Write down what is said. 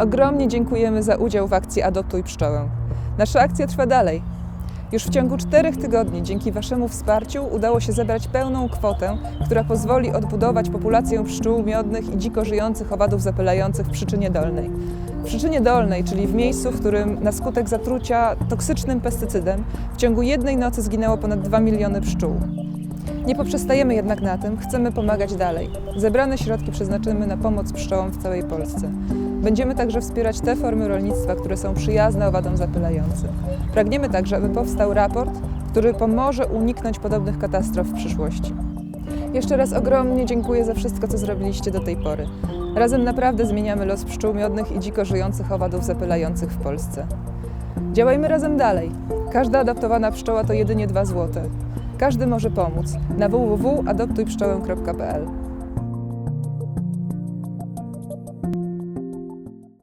Ogromnie dziękujemy za udział w akcji Adoptuj Pszczołę. Nasza akcja trwa dalej. Już w ciągu czterech tygodni dzięki Waszemu wsparciu udało się zebrać pełną kwotę, która pozwoli odbudować populację pszczół miodnych i dziko żyjących owadów zapylających w przyczynie dolnej. W przyczynie dolnej, czyli w miejscu, w którym na skutek zatrucia toksycznym pestycydem w ciągu jednej nocy zginęło ponad 2 miliony pszczół. Nie poprzestajemy jednak na tym, chcemy pomagać dalej. Zebrane środki przeznaczymy na pomoc pszczołom w całej Polsce. Będziemy także wspierać te formy rolnictwa, które są przyjazne owadom zapylającym. Pragniemy także, aby powstał raport, który pomoże uniknąć podobnych katastrof w przyszłości. Jeszcze raz ogromnie dziękuję za wszystko, co zrobiliście do tej pory. Razem naprawdę zmieniamy los pszczół miodnych i dziko żyjących owadów zapylających w Polsce. Działajmy razem dalej. Każda adoptowana pszczoła to jedynie 2 złote. Każdy może pomóc na www.adoptujpszczołę.pl.